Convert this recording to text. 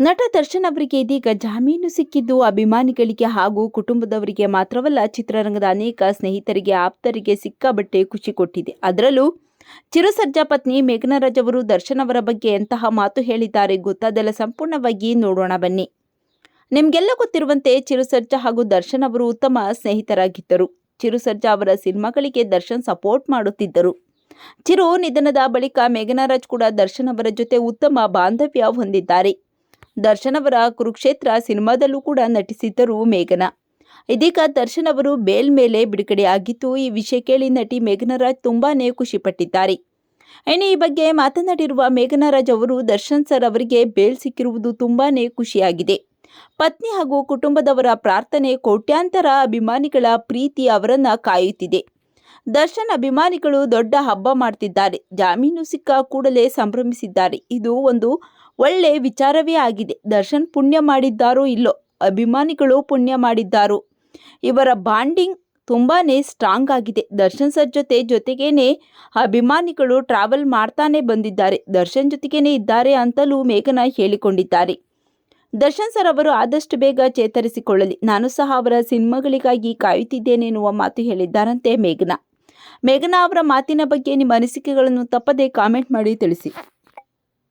ನಟ ದರ್ಶನ್ ಅವರಿಗೆ ಇದೀಗ ಜಾಮೀನು ಸಿಕ್ಕಿದ್ದು ಅಭಿಮಾನಿಗಳಿಗೆ ಹಾಗೂ ಕುಟುಂಬದವರಿಗೆ ಮಾತ್ರವಲ್ಲ, ಚಿತ್ರರಂಗದ ಅನೇಕ ಸ್ನೇಹಿತರಿಗೆ, ಆಪ್ತರಿಗೆ ಸಿಕ್ಕಾಬಟ್ಟೆ ಖುಷಿ ಕೊಟ್ಟಿದೆ. ಅದರಲ್ಲೂ ಚಿರುಸರ್ಜಾ ಪತ್ನಿ ಮೇಘನರಾಜ್ ಅವರು ದರ್ಶನ್ ಅವರ ಬಗ್ಗೆ ಎಂತಹ ಮಾತು ಹೇಳಿದ್ದಾರೆ ಗೊತ್ತಾದೆಲ್ಲ ಸಂಪೂರ್ಣವಾಗಿ ನೋಡೋಣ ಬನ್ನಿ. ನಿಮಗೆಲ್ಲ ಗೊತ್ತಿರುವಂತೆ ಚಿರುಸರ್ಜಾ ಹಾಗೂ ದರ್ಶನ್ ಅವರು ಉತ್ತಮ ಸ್ನೇಹಿತರಾಗಿದ್ದರು. ಚಿರುಸರ್ಜಾ ಅವರ ಸಿನಿಮಾಗಳಿಗೆ ದರ್ಶನ್ ಸಪೋರ್ಟ್ ಮಾಡುತ್ತಿದ್ದರು. ಚಿರು ನಿಧನದ ಬಳಿಕ ಮೇಘನರಾಜ್ ಕೂಡ ದರ್ಶನ್ ಅವರ ಜೊತೆ ಉತ್ತಮ ಬಾಂಧವ್ಯ ಹೊಂದಿದ್ದಾರೆ. ದರ್ಶನ್ ಅವರ ಕುರುಕ್ಷೇತ್ರ ಸಿನಿಮಾದಲ್ಲೂ ಕೂಡ ನಟಿಸಿದ್ದರು ಮೇಘನಾ. ಇದೀಗ ದರ್ಶನ್ ಅವರು ಬೇಲ್ ಮೇಲೆ ಬಿಡುಗಡೆಯಾಗಿದ್ದು, ಈ ವಿಷಯ ಕೇಳಿ ನಟಿ ಮೇಘನರಾಜ್ ತುಂಬಾ ತುಂಬಾನೇ ಖುಷಿಪಟ್ಟಿದ್ದಾರೆ. ಇನ್ನು ಈ ಬಗ್ಗೆ ಮಾತನಾಡಿರುವ ಮೇಘನರಾಜ್ ಅವರು, ದರ್ಶನ್ ಸರ್ ಅವರಿಗೆ ಬೇಲ್ ಸಿಕ್ಕಿರುವುದು ತುಂಬಾನೇ ಖುಷಿಯಾಗಿದೆ. ಪತ್ನಿ ಹಾಗೂ ಕುಟುಂಬದವರ ಪ್ರಾರ್ಥನೆ ಕೋಟ್ಯಾಂತರ ಅಭಿಮಾನಿಗಳ ಪ್ರೀತಿ ಅವರನ್ನ ಕಾಯುತ್ತಿದೆ. ದರ್ಶನ್ ಅಭಿಮಾನಿಗಳು ದೊಡ್ಡ ಹಬ್ಬ ಮಾಡ್ತಿದ್ದಾರೆ. ಜಾಮೀನು ಸಿಕ್ಕ ಕೂಡಲೇ ಸಂಭ್ರಮಿಸಿದ್ದಾರೆ. ಇದು ಒಂದು ಒಳ್ಳೆ ವಿಚಾರವೇ ಆಗಿದೆ. ದರ್ಶನ್ ಪುಣ್ಯ ಮಾಡಿದ್ದಾರೋ ಇಲ್ಲೋ? ಅಭಿಮಾನಿಗಳು ಪುಣ್ಯ ಮಾಡಿದ್ದಾರೋ? ಇವರ ಬಾಂಡಿಂಗ್ ತುಂಬಾನೇ ಸ್ಟ್ರಾಂಗ್ ಆಗಿದೆ. ದರ್ಶನ್ ಸರ್ ಜೊತೆ ಜೊತೆಗೇನೆ ಅಭಿಮಾನಿಗಳು ಟ್ರಾವೆಲ್ ಮಾಡ್ತಾನೆ ಬಂದಿದ್ದಾರೆ. ದರ್ಶನ್ ಜೊತೆಗೇನೆ ಇದ್ದಾರೆ ಅಂತಲೂ ಮೇಘನಾ ಹೇಳಿಕೊಂಡಿದ್ದಾರೆ. ದರ್ಶನ್ ಸರ್ ಅವರು ಆದಷ್ಟು ಬೇಗ ಚೇತರಿಸಿಕೊಳ್ಳಲಿ. ನಾನು ಸಹ ಅವರ ಸಿನಿಮಾಗಳಿಗಾಗಿ ಕಾಯುತ್ತಿದ್ದೇನೆ ಎನ್ನುವ ಮಾತು ಹೇಳಿದ್ದಾರಂತೆ ಮೇಘನಾ. ಮೇಘನಾ ಅವರ ಮಾತಿನ ಬಗ್ಗೆ ನಿಮ್ಮ ಅನಿಸಿಕೆಗಳನ್ನು ತಪ್ಪದೇ ಕಾಮೆಂಟ್ ಮಾಡಿ ತಿಳಿಸಿ.